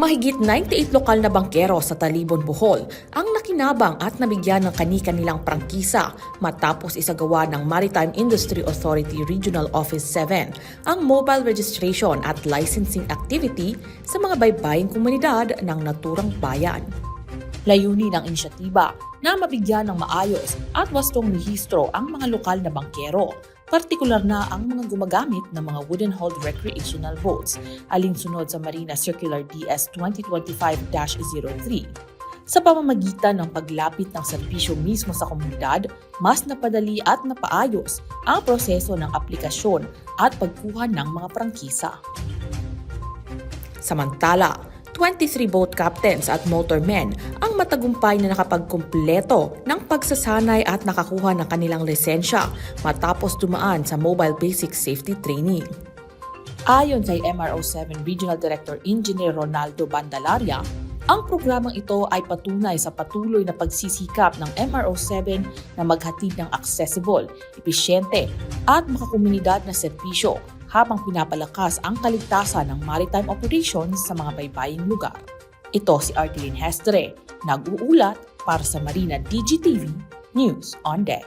Mahigit 98 lokal na bangkero sa Talibon, Bohol ang nakinabang at nabigyan ng kani-kanilang prangkisa matapos isagawa ng Maritime Industry Authority Regional Office 7 ang mobile registration at licensing activity sa mga baybaying komunidad ng naturang bayan. Layunin ng inisyatiba na mabigyan ng maayos at wastong rehistro ang mga lokal na bangkero, partikular na ang mga gumagamit ng mga wooden-hauled recreational boats, alinsunod sa Marina Circular DS 2025-03. Sa pamamagitan ng paglapit ng serbisyo mismo sa komunidad, mas napadali at napaayos ang proseso ng aplikasyon at pagkuha ng mga prangkisa. Samantala, 23 boat captains at motormen ang matagumpay na nakapagkumpleto ng pagsasanay at nakakuha ng kanilang lisensya matapos dumaan sa Mobile Basic Safety Training. Ayon kay MRO7 Regional Director Engineer Ronaldo Bandalaria, ang programang ito ay patunay sa patuloy na pagsisikap ng MRO7 na maghatid ng accessible, episyente at makakomunidad na serbisyo habang pinapalakas ang kaligtasan ng maritime operations sa mga baybaying lugar. Ito si Artilene Hestre, nag-uulat para sa Marina DGTV News on Deck.